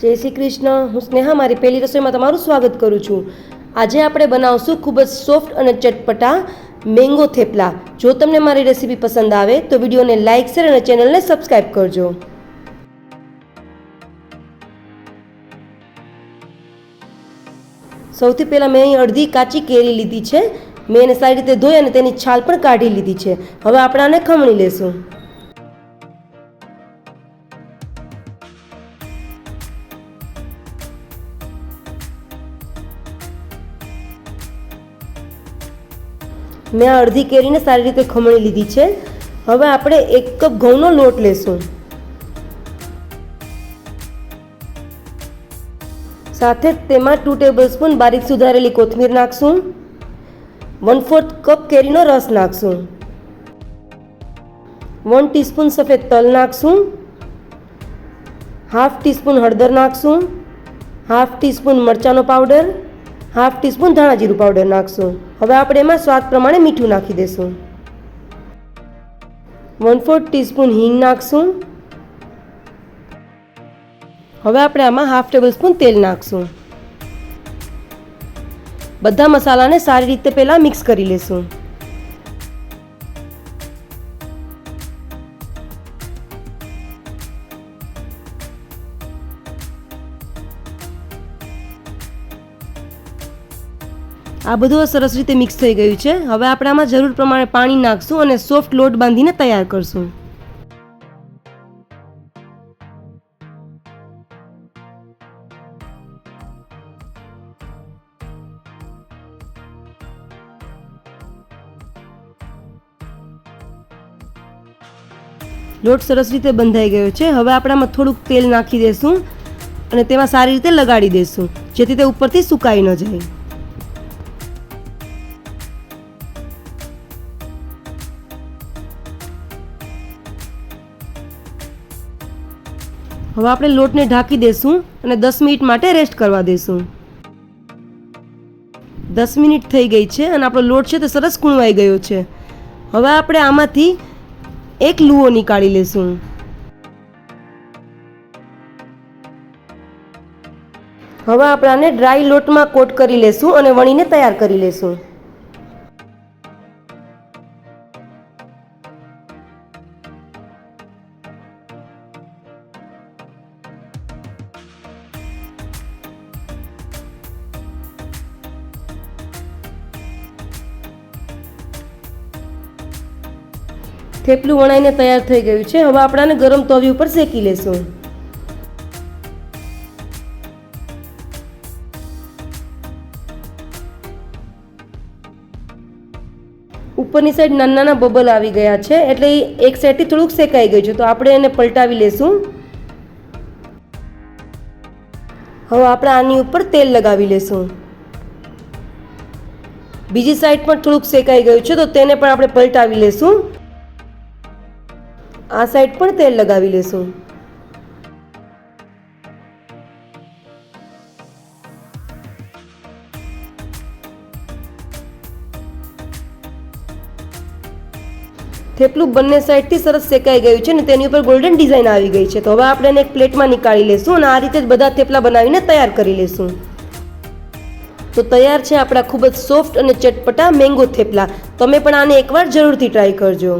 જય શ્રી કૃષ્ણ. હું સ્નેહા, મારી પહેલી રસોઈમાં તમારું સ્વાગત કરું છું. આજે આપણે બનાવશું ખૂબ જ સોફ્ટ અને ચટપટા મેંગો થેપલા. જો તમને મારી રેસીપી પસંદ આવે, તો વિડીયોને લાઇક શેર અને ચેનલને સબસ્ક્રાઈબ કરજો. સૌથી પહેલાં મેં અહીં અડધી કાચી કેરી લીધી છે. મેં એને સારી રીતે ધોઈ અને તેની છાલ પણ કાઢી લીધી છે. હવે આપણે આને ખમણી લેશું. મેં આ અડધી કેરીને સારી રીતે ખમણી લીધી છે. હવે આપણે એક કપ ઘઉંનો લોટ લેશું. સાથે તેમાં ટુ ટેબલ સ્પૂન બારીક સુધારેલી કોથમીર નાખશું. વન ફોર્થ કપ કેરીનો રસ નાખશું. વન ટીસ્પૂન સફેદ તલ નાખશું. હાફ ટીસ્પૂન હળદર નાખશું. હાફ ટીસ્પૂન મરચાંનો પાવડર હાફ ટીસ્પૂન ધાણા જીરું પાવડર નાખશું. હવે આપણે એમાં સ્વાદ પ્રમાણે મીઠું નાખી દઈશું વન ફોર્થ ટીસ્પૂન હિંગ નાખશું. હવે આપણે આમાં હાફ ટેબલ સ્પૂન તેલ નાખશું. બધા મસાલાને સારી રીતે પહેલાં મિક્સ કરી લેશું. આ બધું સરસ રીતે મિક્સ થઈ ગયું છે. હવે આપણે આમાં જરૂર પ્રમાણે પાણી નાખશું અને સોફ્ટ લોટ બાંધીને તૈયાર કરશું. લોટ સરસ રીતે બંધાઈ ગયો છે. હવે આપણે આમાં થોડુંક તેલ નાખી દઈશું અને તેમાં સારી રીતે લગાડી દઈશું જેથી તે ઉપરથી સુકાઈ ન જાય. હવે આપણે લોટને ઢાંકી દઈશું અને દસ મિનિટ માટે રેસ્ટ કરવા દઈશું દસ મિનિટ થઈ ગઈ છે અને આપણો લોટ છે તે સરસ કૂણવાઈ ગયો છે. હવે આપણે આમાંથી એક લૂવો નીકાળી લેશું. હવે આપણે ડ્રાય લોટમાં કોટ કરી લેશું અને વણીને તૈયાર કરી લેશું. થેપલું વણાઈને તૈયાર થઈ ગયું છે. હવે આપણાને ગરમ તવી ઉપર શેકી લેશું. ઉપરની સાઈડ નાના નાના બબલ આવી ગયા છે. એટલે એક સાઈડથી થોડુંક શેકાઈ ગયું છે. તો આપણે એને પલટાવી લેશું. હવે આપણે આની ઉપર તેલ લગાવી લેશું. બીજી સાઈડ પણ થોડુંક શેકાઈ ગયું છે. તો તેને પણ આપણે પલટાવી લેશું. આ સાઈડ પણ તેલ લગાવી લેશું. થેપલું બંને સાઈડથી સરસ શેકાઈ ગયું છે અને તેની ઉપર ગોલ્ડન ડિઝાઇન આવી ગઈ છે. તો હવે આપણે એને એક પ્લેટમાં નીકાળી લેશું અને આ રીતે જ બધા થેપલા બનાવીને તૈયાર કરી લેશું. તો તૈયાર છે આપણા ખૂબ જ સોફ્ટ અને ચટપટા મેંગો થેપલા. તમે પણ આને એકવાર જરૂરથી ટ્રાય કરજો.